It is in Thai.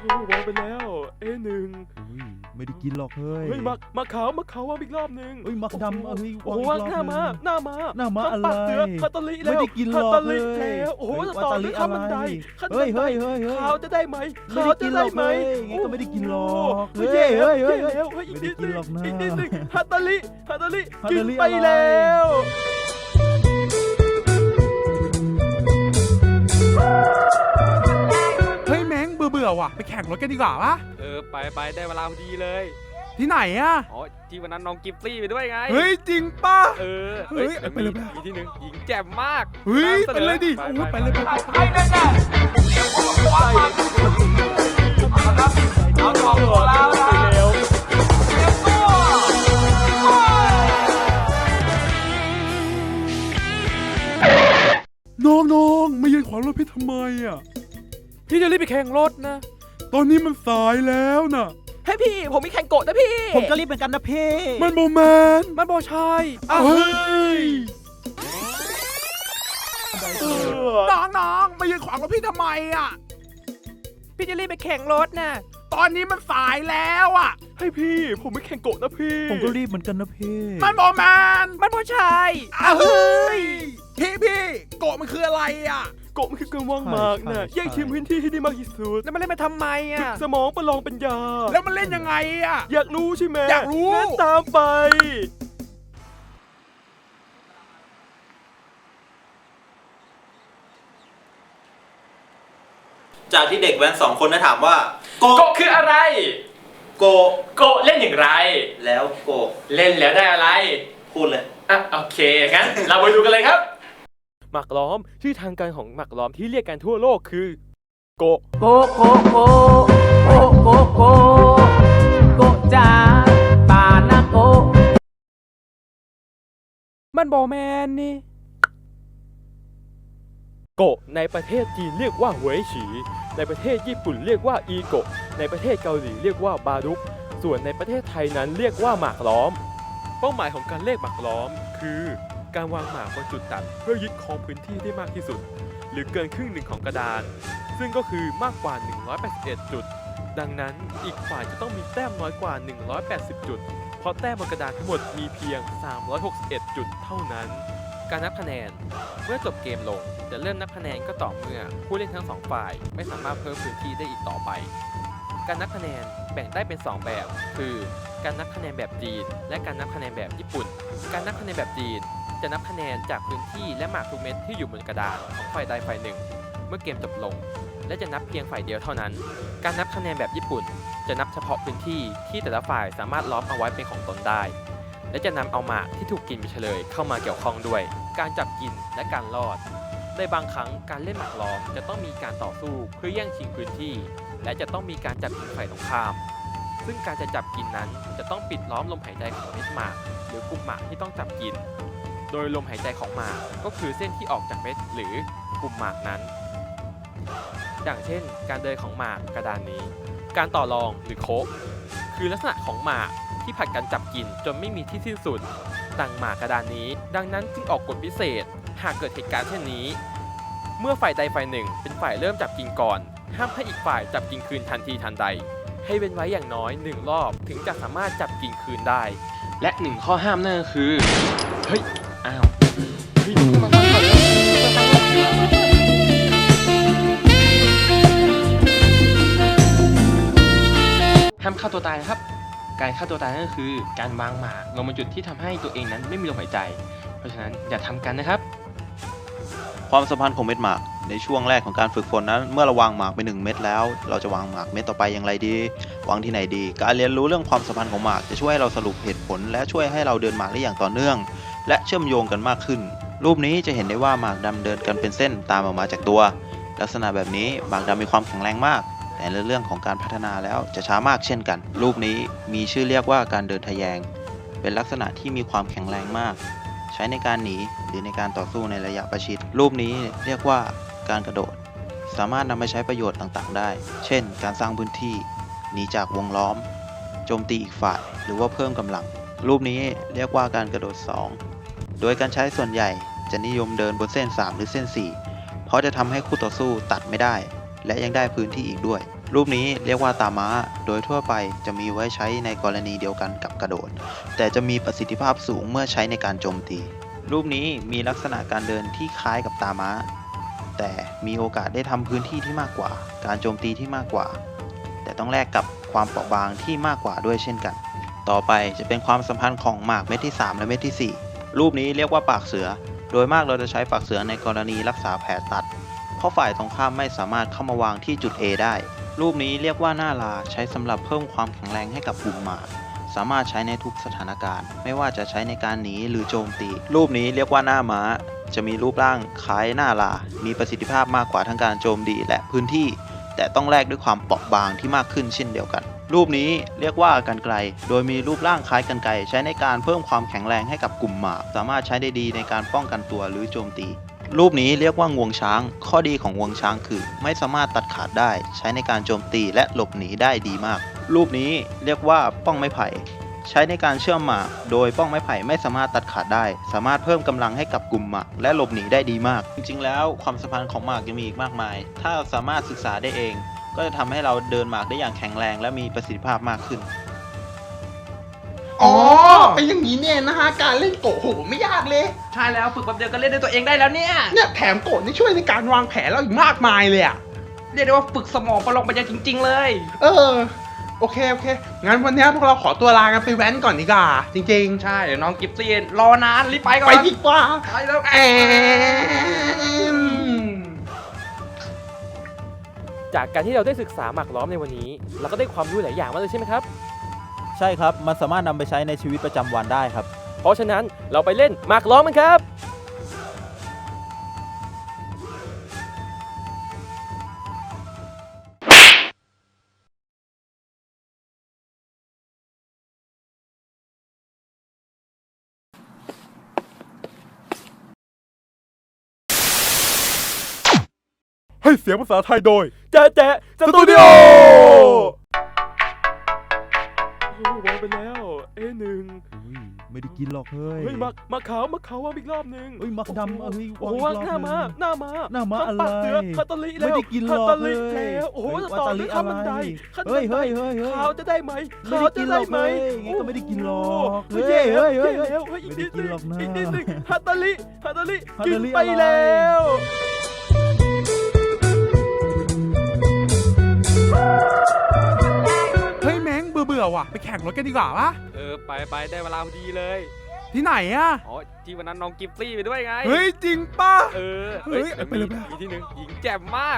โอ้วางไปแล้ว เอ้หนึ่งอุ้ยไม่ได้กินหรอกเฮ้ย เฮ้ยมามาขาวมาขาววางอีกรอบหนึ่งเฮ้ยมักดำเอ้ยโอ้โหวาวางงอีกหรน้าอบมาหนึ่งหน้ามาหน้าม้าทงปกเสืออะไรคาตาลิไม่แล้วได้กินหรอกคาตาลิเฮ้ยแล้วโอ้โหเฮ้ยจะต่อวาตาลิด้วยข้ามบันไดอะไรขั้นเฮ้บัยนไดเฮ้ยเฮ้ยเฮ้ยขาวจะได้ไหมไม่ขาวได้กิจะนหรได้อกไหมเฮ้ยอย่างงี้ก็ไม่ได้กินหรอกโอ้โหเฮ้ยเฮ้ยเฮ้ยแย่แล้วเฮ้ยอีกไม่นิได้ดกินึนงหรอกนะอีกนิดนึงคาตาลิคาตาลิคากิตานลิไปอะไรแล้ว อเบื่อๆว่ะ ไปแข่งรถกันดีกว่าปะเออไปไปได้เวลาพอดีเลย ที่ไหนอะอ๋อที่วันนั้นน้องกิฟตี้ไปด้วยไง เฮ้ยจริงป่ะ เออเฮ้ยอ้ไปเลยไปมีมีที่หนึ่งหญิงแจ่มมากเฮ้ยนำสไปนอเลยดิไปโอ้ไปไปเลยไปไปไปไปเอา พี่จะรีบไปแข่งรถนะ ตอนนี้มันสายแล้วน่ะให้พี่ ผมมีแข่งโกะนะพี่ผมก็รีบเหมือนกันนะพี่ มันโมแมนมันบอชายเฮ้ยน้องน้องมายืนขวางรถพี่ทำไมอะพี่จะรีบไปแข่งรถนะตอนนี้มันสายแล้วอะให้พี่ ผมไม่แข่งโกะนะพี่ผมก็รีบเหมือนกันนะพี่ มันโมแมนมันบอชายเฮ้ยพี่พี่โกะมันคืออะไรอะโกะมันคือการวางหมากนะใช่ใช่ แย่งชิงพื้นที่ให้ได้มากที่สุดแล้วมันเล่นมาทำไมอะ สมองประลองปัญญา แล้วมันเล่นยังไงอะอยากรู้ใช่ไหมอยากรู้ งั้นตามไป จากที่เด็กแว้นสองคนได้ถามว่า โกโกะคืออะไร โกโกะเล่นอย่างไร แล้วโกเล่นแล้วได้อะไร พูดเลย อะโอเคงั้น เราไปดูกันเลยครับ หมากล้อม ชื่อทางการของหมากล้อมที่เรียกกันทั่วโลกคือ โกะโกโกโกโกโกโกโกจ้าปานาโก มันบอแมนนี่ โกะในประเทศจีนเรียกว่าหวยฉี ในประเทศญี่ปุ่นเรียกว่าอีโกะ ในประเทศเกาหลีเรียกว่าบารุก ส่วนในประเทศไทยนั้นเรียกว่าหมากล้อม เป้าหมายของการเลขหมากล้อมคือ การวางหมากบนจุดตัดเพื่อยึดครองพื้นที่ได้มากที่สุด หรือเกินครึ่งหนึ่งของกระดาน ซึ่งก็คือมากกว่า 181 จุด ดังนั้นอีกฝ่ายจะต้องมีแต้มน้อยกว่า 180 จุด เพราะแต้มบนกระดานทั้งหมดมีเพียง 361 จุดเท่านั้น การนับคะแนน เมื่อจบเกมลงจะเริ่มนับคะแนนก็ต่อเมื่อผู้เล่นทั้งสองฝ่ายไม่สามารถเพิ่มพื้นที่ได้อีกต่อไป การนับคะแนนแบ่งได้เป็น 2 แบบ คือการนับคะแนนแบบจีน และการนับคะแนนแบบญี่ปุ่น การนับคะแนนแบบจีน จะนับคะแนนจากพื้นที่และหมากทุกเม็ดที่อยู่บนกระดานของฝ่ายใดฝ่ายหนึ่ง เมื่อเกมจบลง และจะนับเพียงฝ่ายเดียวเท่านั้น การนับคะแนนแบบญี่ปุ่น จะนับเฉพาะพื้นที่ที่แต่ละฝ่ายสามารถล้อมเอาไว้เป็นของตนได้ และจะนำเอาหมากที่ถูกกินไปเฉลยเข้ามาเกี่ยวข้องด้วย การจับกินและการรอดในบางครั้งการเล่นหมากล้อมจะต้องมีการต่อสู้เพื่อแย่งชิงพื้นที่ และจะต้องมีการจับกินฝ่ายตรงข้าม ซึ่งการจะจับกินนั้นจะต้องปิดล้อมลมหายใจของเม็ดหมาก หรือกลุ่มหมากที่ต้องจับกิน โดยลมหายใจของหมากก็คือเส้นที่ออกจากเม็ดหรือกลุ่มหมากนั้น อย่างเช่น การเดินของหมากกระดานนี้ การต่อรองหรือโคกคือลักษณะของหมากที่ผัดกันจับกินจนไม่มีที่สิ้นสุดดังหมากกระดานนี้ ดังนั้นจึงออกกฎพิเศษ หากเกิดเหตุการณ์เช่นนี้ เมื่อฝ่ายใดฝ่ายหนึ่ง เป็นฝ่ายเริ่มจับกินก่อน ห้ามให้อีกฝ่ายจับกินคืนทันทีทันใด ให้เว้นไว้อย่างน้อยหนึ่งรอบถึงจะสามารถจับกินคืนได้ และหนึ่งข้อห้ามนั่นก็คือ เฮ้ย ฆ่าตัวตายนะครับ การฆ่าตัวตายนั่นก็คือ การวางหมากลงบนจุดที่ทำให้ตัวเองนั้นไม่มีลมหายใจ เพราะฉะนั้นอย่าทำกันนะครับ ความสัมพันธ์ของเม็ดหมาก ในช่วงแรกของการฝึกฝนนั้น เมื่อเราวางหมากไปหนึ่งเม็ดแล้ว เราจะวางหมากเม็ดต่อไปอย่างไรดี วางที่ไหนดี การเรียนรู้เรื่องความสัมพันธ์ของหมากจะช่วยให้เราสรุปเหตุผล และช่วยให้เราเดินหมากได้อย่างต่อเนื่อง และเชื่อมโยงกันมากขึ้น รูปนี้จะเห็นได้ว่าหมากดำเดินกันเป็นเส้นตามออกมาจากตัว ลักษณะแบบนี้หมากดำมีความแข็งแรงมาก แต่ในเรื่องของการพัฒนาแล้วจะช้ามากเช่นกันรูปนี้มีชื่อเรียกว่าการเดินทะแยง เป็นลักษณะที่มีความแข็งแรงมาก ใช้ในการหนีหรือในการต่อสู้ในระยะประชิดรูปนี้เรียกว่าการกระโดด สามารถนำไปใช้ประโยชน์ต่างๆ ได้ เช่น การสร้างพื้นที่หนีจากวงล้อมโจมตีอีกฝ่าย หรือว่าเพิ่มกำลัง รูปนี้เรียกว่าการกระโดด 2 โดยการใช้ส่วนใหญ่จะนิยมเดินบนเส้น 3 หรือเส้น 4 เพราะจะทำให้คู่ต่อสู้ตัดไม่ได้ และยังได้พื้นที่อีกด้วย รูปนี้เรียกว่าตาม้า โดยทั่วไปจะมีไว้ใช้ในกรณีเดียวกันกับกระโดด แต่จะมีประสิทธิภาพสูงเมื่อใช้ในการโจมตี รูปนี้มีลักษณะการเดินที่คล้ายกับตาม้า แต่มีโอกาสได้ทำพื้นที่ที่มากกว่า การโจมตีที่มากกว่า แต่ต้องแลกกับความเปราะบางที่มากกว่าด้วยเช่นกัน ต่อไปจะเป็นความสัมพันธ์ของหมากเม็ดที่ 3 และเม็ดทีสี่4 รูปนี้เรียกว่าปากเสือ โดยมากเราจะใช้ปากเสือในกรณีรักษาแผลตัด เพราะฝ่ายตรงข้ามไม่สามารถเข้ามาวางที่จุด A ได้ รูปนี้เรียกว่าหน้าลาใช้สำหรับเพิ่มความแข็งแรงให้กับกลุ่มหมาสามารถใช้ในทุกสถานการณ์ ไม่ว่าจะใช้ในการหนีหรือโจมตี รูปนี้เรียกว่าหน้าม้า จะมีรูปร่างคล้ายหน้าลา มีประสิทธิภาพมากกว่าทั้งการโจมตีและพื้นที่ แต่ต้องแลกด้วยความเปราะบางที่มากขึ้นเช่นเดียวกัน รูปนี้เรียกว่ากันไกล โดยมีรูปร่างคล้ายกันไกล ใช้ในการเพิ่มความแข็งแรงให้กับกลุ่มหมา สามารถใช้ได้ดีในการป้องกันตัวหรือโจมตี รูปนี้เรียกว่างวงช้าง ข้อดีของงวงช้างคือ ไม่สามารถตัดขาดได้ ใช้ในการโจมตีและหลบหนีได้ดีมาก รูปนี้เรียกว่าป้องไม้ไผ่ ใช้ในการเชื่อมหมาก โดยป้องไม้ไผ่ไม่สามารถตัดขาดได้ สามารถเพิ่มกำลังให้กับกลุ่มหมากและหลบหนีได้ดีมาก จริงๆ แล้วความสัมพันธ์ของหมากยังมีอีกมากมาย ถ้าสามารถศึกษาได้เอง ก็จะทำให้เราเดินหมากได้อย่างแข็งแรง และมีประสิทธิภาพมากขึ้น อ๋อ เป็นอย่างนี้เนี่ยนะฮะการเล่นโกะโหไม่ยากเลย ใช่แล้วฝึกแบบเดียวกันเล่นด้วยตัวเองได้แล้วเนี่ย เนี่ยแถมโกะนี่ช่วยในการวางแผนเราอีกมากมายเลยอะเรียกได้ว่าฝึกสมองประลองปัญญาจริง ๆ เลย เออ โอเคโอเค งั้นวันนี้พวกเราขอตัวลากันไปแว้นก่อนดีกว่า จริงใช่เดี๋ยวน้องกิฟซี่รอนานรีบไปก่ๆอนไปดีกว่าไปแล้วแอมจากการที่เราได้ศึกษาหมากล้อมในวันนี้ เราก็ได้ความรู้หลายอย่างมากเลยใช่ไหมครับ ใช่ครับ มันสามารถนำไปใช้ในชีวิตประจำวันได้ครับ เพราะฉะนั้นเราไปเล่นหมากล้อมกันครับ ให้เสียงภาษาไทยโดย แจ๊ะแจ๊ะสตูดิโอ โอ้วางไปแล้วเอหนึ่งอุ้ยไม่ได้กินหรอกเฮ้ยเฮ้ยมักมักขาวมักขาววางอีกรอบหนึ่งเฮ้ยมักดำเอ้ยโอ้โหวางอีกรอบหน้ามาหนึ่งหน้ามาหน้าม้าทำปกเสืออะไรคาตาลิแล้วไม่ได้กินหรอกคาตาลิเฮ้ยแล้วโอ้โหเฮ้ยจะต่อวาตาลิด้วยขั้นบันไดอะไรขั้นเฮ้บัยนไดเฮ้ยเฮ้ยเฮ้ยขาวจะได้ไหมไม่ขาวได้กิจะนหรได้อกไหมเฮ้ยอย่างงี้ก็ไม่ได้กินหรอกโโฮ้ยเฮ้ยแย่เฮ้ยเฮ้ยแย่แล้วเฮ้ยอีกไม่นิได้ดนึงกินหรอกนะอีกนิดนึงฮาตาลิฮาตาลิฮากิตานลิไปอะไรแล้ว อเบื่อๆว่ะไปแข่งรถกันดีกว่าปะเออไปไปได้เวลาพอดีเลย ที่ไหนอะอ๋อที่วันนั้นน้องกิฟซี่ไปด้วยไง เฮ้ยจริงป่ะ เออเฮ้ยดี๋วไปเลยมีไปมีที่หนึ่งหญิงแจ่มมาก